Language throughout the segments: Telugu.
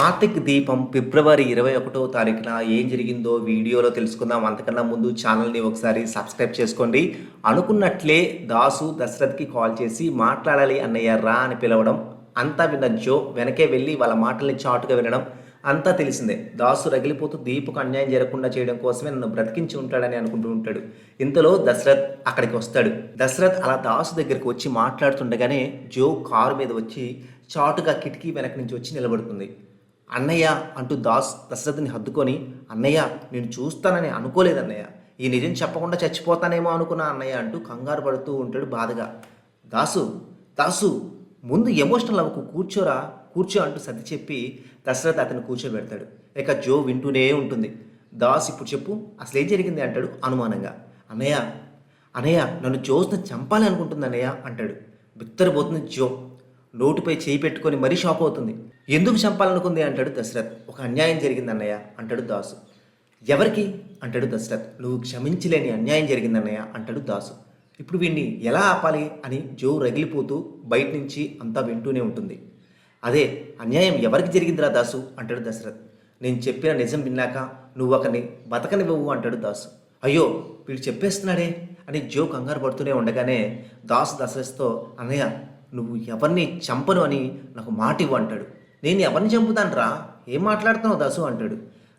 కార్తిక్ దీపం ఫిబ్రవరి ఇరవై ఒకటో తారీఖున ఏం జరిగిందో వీడియోలో తెలుసుకుందాం. అంతకన్నా ముందు ఛానల్ని ఒకసారి సబ్స్క్రైబ్ చేసుకోండి. అనుకున్నట్లే దాసు దశరథ్కి కాల్ చేసి మాట్లాడాలి అన్నయ్య రా అని పిలవడం అంతా విన్న జో వెనకే వెళ్ళి వాళ్ళ మాటల్ని చాటుగా వినడం అంతా తెలిసిందే. దాసు రగిలిపోతూ దీపుకు అన్యాయం జరగకుండా చేయడం కోసమే నన్ను బ్రతికించి ఉంటాడని అనుకుంటూ ఉంటాడు. ఇంతలో దశరథ్ అక్కడికి వస్తాడు. దశరథ్ అలా దాసు దగ్గరికి వచ్చి మాట్లాడుతుండగానే జో కారు మీద వచ్చి చాటుగా కిటికీ వెనక నుంచి వచ్చి నిలబడుతుంది. అన్నయ్య అంటూ దాస్ దశరథని హద్దుకొని అన్నయ్య నేను చూస్తానని అనుకోలేదు అన్నయ్య. ఈ నిజం చెప్పకుండా చచ్చిపోతానేమో అనుకున్నా అన్నయ్య అంటూ కంగారు పడుతూ ఉంటాడు బాధగా. దాసు దాసు ముందు ఎమోషనల్ అవ్వకు కూర్చోరా కూర్చో అంటూ సర్ది చెప్పి దశరథ అతను కూర్చోబెడతాడు. ఇక జో వింటూనే ఉంటుంది. దాస్ ఇప్పుడు చెప్పు అసలు ఏం జరిగింది? అంటాడు అనుమానంగా. అన్నయ్య అన్నయ్య నన్ను జోస్ని చంపాలి అనుకుంటుంది అన్నయ్య అంటాడు. బిత్తరబోతుంది జో నోటిపై చేయి పెట్టుకొని మరీ షాక్ అవుతుంది. ఎందుకు చంపాలనుకుంది? అంటాడు దశరథ్. ఒక అన్యాయం జరిగింది అన్నయ్య అంటాడు దాసు. ఎవరికి? అంటాడు దశరథ్. నువ్వు క్షమించలేని అన్యాయం జరిగింది అన్నయ్య అంటాడు దాసు. ఇప్పుడు వీడిని ఎలా ఆపాలి అని జో రగిలిపోతూ బయట నుంచి అంతా వింటూనే ఉంటుంది. అదే అన్యాయం ఎవరికి జరిగిందిరా దాసు? అంటాడు దశరథ్. నేను చెప్పిన నిజం విన్నాక నువ్వు ఒకని బతకనివ్వవు అంటాడు దాసు. అయ్యో వీడు చెప్పేస్తున్నాడే? అని జో కంగారు పడుతూనే ఉండగానే దాసు దశరథ్తో అన్నయ్య నువ్వు ఎవరిని చంపను అని నాకు మాట ఇవ్వు అంటాడు. నేను ఎవరిని చంపుతాను రా? ఏం మాట్లాడుతున్నావు దాసు అంటాడు.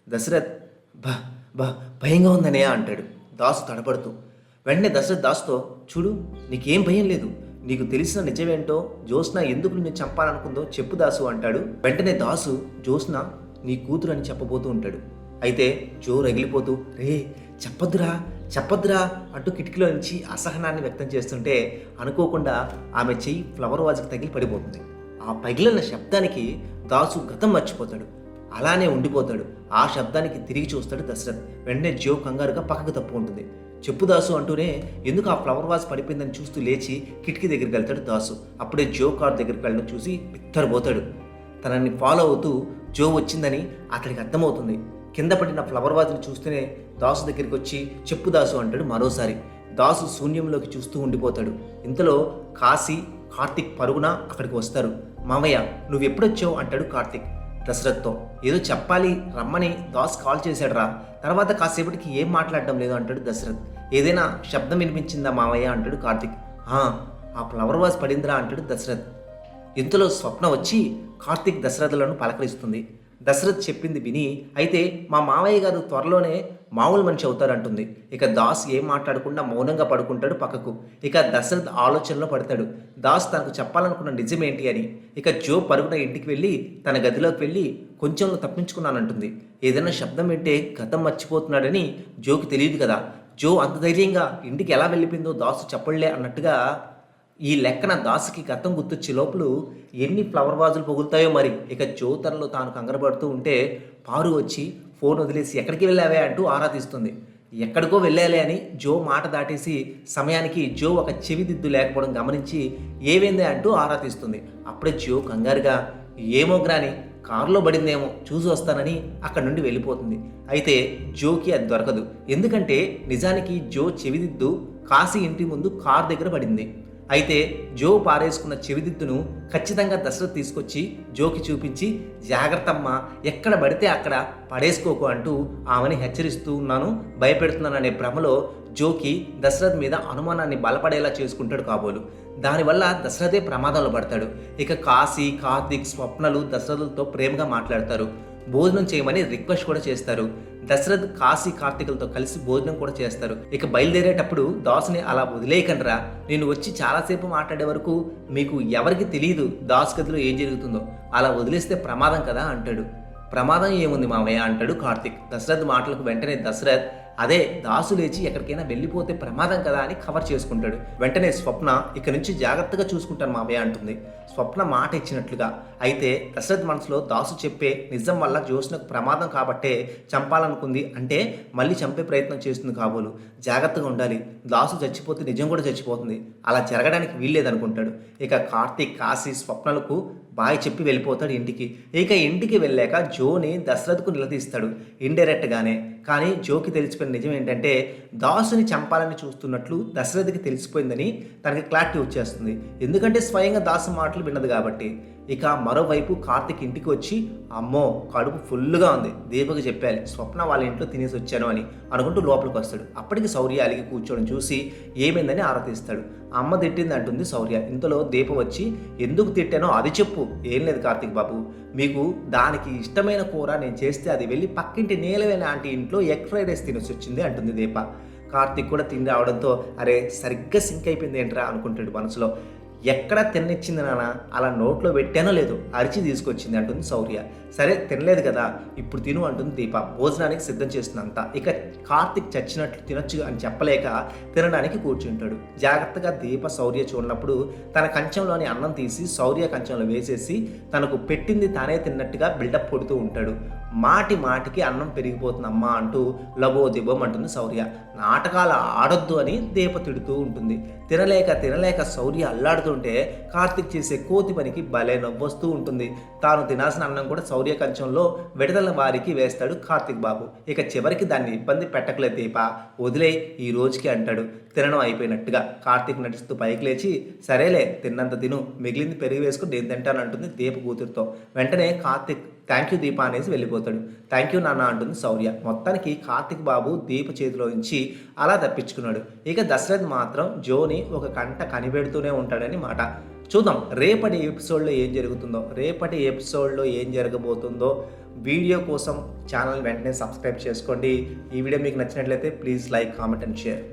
దశరథ్ బా బా భయంగా ఉందనే అంటాడు. దాసు తడపడుతూ వెంటనే దశరథ్ దాస్తో చూడు నీకేం భయం లేదు. నీకు తెలిసిన నిజమేంటో జ్యోత్స్న ఎందుకు నిన్ను చంపాలనుకుందో చెప్పు దాసు అంటాడు. వెంటనే దాసు జ్యోత్స్న నీ కూతురు అని చెప్పబోతూ ఉంటాడు. అయితే జో రగిలిపోతూ రే చెప్పద్దురా. చెప్పద్రా అంటూ కిటికీలో నుంచి అసహనాన్ని వ్యక్తం చేస్తుంటే అనుకోకుండా ఆమె చెయ్యి ఫ్లవర్ వాజ్కి తగిలి పడిపోతుంది. ఆ పగిలిన శబ్దానికి దాసు గతం మర్చిపోతాడు. అలానే ఉండిపోతాడు. ఆ శబ్దానికి తిరిగి చూస్తాడు దశరథ్. వెంటనే జో కంగారుగా పక్కకు తప్పు ఉంటుంది. చెప్పు దాసు అంటూనే ఎందుకు ఆ ఫ్లవర్ వాజ్ పడిపోయిందని చూస్తూ లేచి కిటికీ దగ్గరికి వెళ్తాడు దాసు. అప్పుడే జో కార్ దగ్గరికి వెళ్ళడం చూసి పిత్తరిపోతాడు తనని ఫాలో అవుతూ జో వచ్చిందని అతనికి అర్థమవుతుంది. కింద పడిన ఫ్లవర్ వాజ్ని చూస్తూనే దాసు దగ్గరికి వచ్చి చెప్పు దాసు అంటాడు మరోసారి. దాసు శూన్యంలోకి చూస్తూ ఉండిపోతాడు. ఇంతలో కాశీ కార్తిక్ పరుగున అక్కడికి వస్తారు. మామయ్య నువ్వు ఎప్పుడొచ్చావు అంటాడు కార్తిక్. దశరథ్తో. ఏదో చెప్పాలి రమ్మని దాస్ కాల్ చేశాడురా. తర్వాత కాసేపటికి ఏం మాట్లాడడం లేదు అంటాడు దశరథ్. ఏదైనా శబ్దం వినిపించిందా మామయ్య? అంటాడు కార్తిక్. "ఆ, ఆ ఫ్లవర్ వాజ్ పడిందిరా అంటాడు దశరథ్. ఇంతలో స్వప్న వచ్చి కార్తిక్ దశరథులను పలకరిస్తుంది. దశరథ్ చెప్పింది విని అయితే మా మావయ్య గారు త్వరలోనే మామూలు మనిషి అవుతారంటుంది. ఇక దాస్ ఏం మాట్లాడకుండా మౌనంగా పడుకుంటాడు పక్కకు. ఇక దశరథ్ ఆలోచనలో పడతాడు. దాస్ తనకు చెప్పాలనుకున్న నిజమేంటి అని. ఇక జో పరుగున ఇంటికి వెళ్ళి తన గదిలోకి వెళ్ళి కొంచెం తప్పించుకున్నానంటుంది. ఏదైనా శబ్దం వింటే గతం మర్చిపోతున్నాడని జోకి తెలియదు కదా. జో అంత ధైర్యంగా ఇంటికి ఎలా వెళ్ళిపోయిందో దాసు చెప్పలే అన్నట్టుగా ఈ లెక్కన దాసుకి గతం గుర్తొచ్చే లోపల ఎన్ని ఫ్లవర్ వాజులు పొగులుతాయో మరి. ఇక జ్యోతనలో తాను కంగరపడుతూ ఉంటే పారు వచ్చి ఫోన్ వదిలేసి ఎక్కడికి వెళ్ళావే అంటూ ఆరా తీస్తుంది ఎక్కడికో వెళ్ళాలి అని జో మాట దాటేసి సమయానికి జో ఒక చెవిదిద్దు లేకపోవడం గమనించి ఏవేందే అంటూ ఆరా తీస్తుంది అప్పుడే జో కంగారుగా ఏమో గ్రాని కారులో పడిందేమో చూసి వస్తానని అక్కడి నుండి వెళ్ళిపోతుంది. అయితే జోకి అది దొరకదు. ఎందుకంటే నిజానికి జో చెవిదిద్దు కాశీ ఇంటి ముందు కారు దగ్గర పడింది. అయితే జో పారేసుకున్న చెవిదిద్దును ఖచ్చితంగా దశరథ్ తీసుకొచ్చి జోకి చూపించి జాగ్రత్తమ్మ ఎక్కడ పడితే అక్కడ పడేసుకోకు అంటూ ఆమెని హెచ్చరిస్తూ ఉన్నాను. భయపెడుతున్నాను అనే భ్రమలో జోకి దశరథ్ మీద అనుమానాన్ని బలపడేలా చేసుకుంటాడు కాబోలు. దానివల్ల దశరథే ప్రమాదంలో పడతాడు. ఇక కాశీ కార్తీక్ స్వప్నలు దశరథులతో ప్రేమగా మాట్లాడతారు. భోజనం చేయమని రిక్వెస్ట్ కూడా చేస్తారు. దశరథ్ కాశీ కార్తీకులతో కలిసి భోజనం కూడా చేస్తారు. ఇక బయలుదేరేటప్పుడు దాసుని అలా వదిలేయకండ్రా. నేను వచ్చి చాలాసేపు మాట్లాడే వరకు మీకు ఎవరికి తెలియదు దాస్ గదిలో ఏం జరుగుతుందో. అలా వదిలేస్తే ప్రమాదం కదా అంటాడు. ప్రమాదం ఏముంది మామయ్య అంటాడు కార్తీక్. దశరథ్ మాటలకు వెంటనే దశరథ్ అదే దాసు లేచి ఎక్కడికైనా వెళ్ళిపోతే ప్రమాదం కదా అని కవర్ చేసుకుంటాడు. వెంటనే స్వప్న ఇక నుంచి జాగ్రత్తగా చూసుకుంటాను మామయ్య అంటుంది. స్వప్న మాట ఇచ్చినట్లుగా. అయితే దశరథ్ మనసులో దాసు చెప్పే నిజం వల్ల జ్యోత్స్నకు ప్రమాదం కాబట్టే చంపాలనుకుంది అంటే మళ్ళీ చంపే ప్రయత్నం చేస్తుంది కాబోలు. జాగ్రత్తగా ఉండాలి. దాసు చచ్చిపోతే నిజం కూడా చచ్చిపోతుంది. అలా జరగడానికి వీల్లేదనుకుంటాడు. ఇక కార్తీక్ కాశీ స్వప్నలకు బాయ్ చెప్పి వెళ్ళిపోతాడు ఇంటికి. ఇక ఇంటికి వెళ్ళాక జోని దశరథ్కు నిలదీస్తాడు. ఇండైరెక్ట్గానే. కానీ జోకి తెలిసిపోయిన నిజం ఏంటంటే దాసుని చంపాలని చూస్తున్నట్లు దశరథికి తెలిసిపోయిందని తనకి క్లారిటీ వచ్చేస్తుంది. ఎందుకంటే స్వయంగా దాసు మాటలు విన్నది కాబట్టి. ఇక మరోవైపు కార్తిక్ ఇంటికి వచ్చి అమ్మో కడుపు ఫుల్గా ఉంది. దీపకి చెప్పాలి స్వప్న వాళ్ళ ఇంట్లో తినేసి వచ్చాను అని అనుకుంటూ లోపలికి వస్తాడు. అప్పటికి శౌర్య అలిగి కూర్చోడం చూసి ఏమైందని ఆరా తీస్తాడు. అమ్మ తిట్టింది అంటుంది శౌర్య. ఇంతలో దీప వచ్చి ఎందుకు తిట్టానో అది చెప్పు. ఏం లేదు కార్తిక్ బాబు. మీకు దానికి ఇష్టమైన కూర నేను చేస్తే అది వెళ్ళి పక్కింటి నేలవేలాంటి ఇంట్లో ఇంట్లో ఎగ్ ఫ్రైడ్ రైస్ తినొచ్చి వచ్చింది అంటుంది దీప. కార్తిక్ కూడా తిండి రావడంతో అరే సరిగ్గా సింక్ అయిపోయింది ఏంట్రా? అనుకుంటాడు మనసులో. ఎక్కడ తిన్నిచ్చింది నాన్న? అలా నోట్లో పెట్టానో లేదు అరిచి తీసుకొచ్చింది అంటుంది శౌర్య. సరే తినలేదు కదా ఇప్పుడు తిను అంటుంది దీప. భోజనానికి సిద్ధం చేస్తుందంత ఇక కార్తిక్ చచ్చినట్లు తినొచ్చు అని చెప్పలేక తినడానికి కూర్చుంటాడు. జాగ్రత్తగా దీప శౌర్య చూడనప్పుడు తన కంచంలోని అన్నం తీసి శౌర్య కంచంలో వేసేసి తనకు పెట్టింది తానే తిన్నట్టుగా బిల్డప్ కొడుతూ ఉంటాడు. మాటి మాటికి అన్నం పెరిగిపోతుందమ్మా అంటూ లబో దిబోం అంటుంది శౌర్య. నాటకాలు ఆడొద్దు అని దీప తిడుతూ ఉంటుంది. తినలేక తినలేక శౌర్య అల్లాడుతుంటే కార్తిక్ చేసే కోతి పనికి భలే నవ్వొస్తూ ఉంటుంది. తాను తినాల్సిన అన్నం కూడా శౌర్య కంచంలో విడదల వారికి వేస్తాడు కార్తిక్ బాబు. ఇక చివరికి దాన్ని ఇబ్బంది పెట్టకలేదు దీప. వదిలే ఈ రోజుకి అంటాడు. తినడం అయిపోయినట్టుగా కార్తిక్ నటిస్తూ పైకి లేచి సరేలే తిన్నంత తిను. మిగిలింది పెరిగి వేసుకుని నేను తింటానంటుంది దీప కూతురుతో. వెంటనే కార్తిక్ థ్యాంక్ యూ దీప అనేసి వెళ్ళిపోతాడు. థ్యాంక్ యూ నాన్న అంటుంది శౌర్య మొత్తానికి కార్తిక్ బాబు దీప చేతిలో నుంచి అలా తప్పించుకున్నాడు. ఇక దశరథ్ మాత్రం జోని ఒక కంట కనిపెడుతూనే ఉంటాడని మాట. చూద్దాం రేపటి ఎపిసోడ్లో ఏం జరుగుతుందో రేపటి ఎపిసోడ్లో ఏం జరగబోతుందో వీడియో కోసం ఛానల్ వెంటనే సబ్స్క్రైబ్ చేసుకోండి. ఈ వీడియో మీకు నచ్చినట్లయితే please like comment and share.